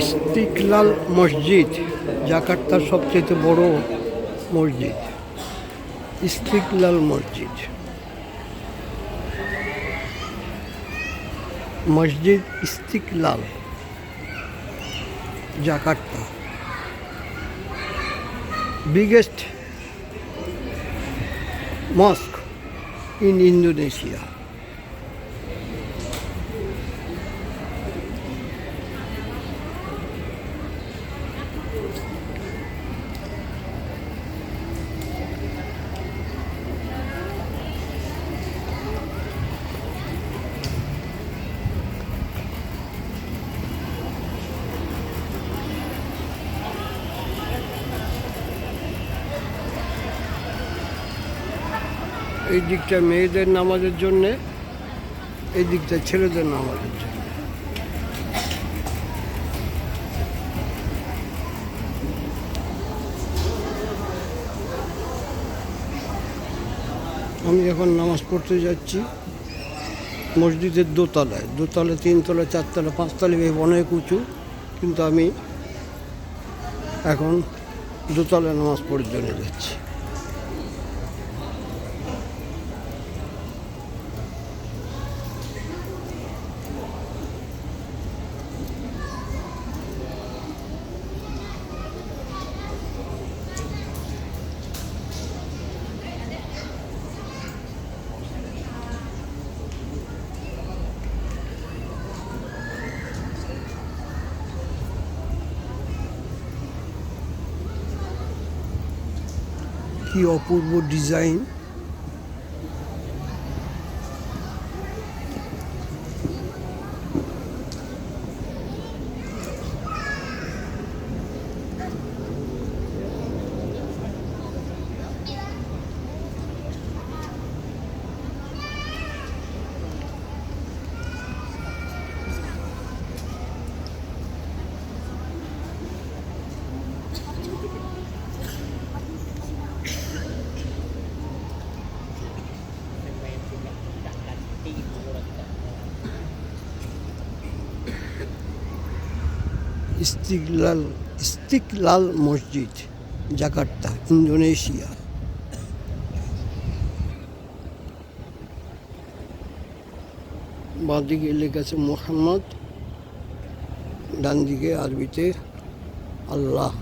ইস্তিকলাল মসজিদ, জাকার্তার সবচেয়ে বড় মসজিদ। ইস্তিকলাল মসজিদ। মসজিদ Istiqlal, Jakarta. biggest mosque in Indonesia. এই দিকটা মেয়েদের নামাজের জন্যে, এই দিকটা ছেলেদের নামাজের জন্য। আমি এখন নামাজ পড়তে যাচ্ছি মসজিদের দোতলায়। দোতলা তিনতলা, চারতলা, পাঁচতলা এভাবে অনেক উঁচু, কিন্তু আমি এখন দোতলায় নামাজ পড়ার জন্য যাচ্ছি। কি অপূর্ব ডিজাইন ইস্তিকলাল ইস্তিকলাল মসজিদ, জাকার্তা, ইন্দোনেশিয়া। বাঁদিকে লেখা আছে মোহাম্মদ ডান দিকে আরবিতে আল্লাহ।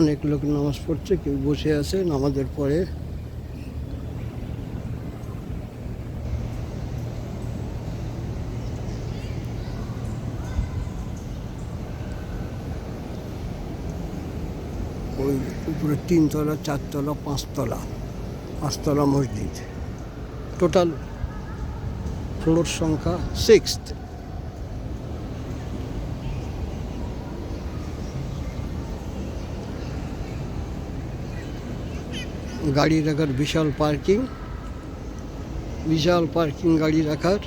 অনেক লোক নামাজ পড়ছে, কেউ বসে আছে, নামাজের পরে ওই উপরে তিনতলা, চারতলা, পাঁচতলা পাঁচতলা মসজিদ। টোটাল ফ্লোর সংখ্যা সিক্স গাড়ি রাখার বিশাল পার্কিং বিশাল পার্কিং গাড়ি রাখার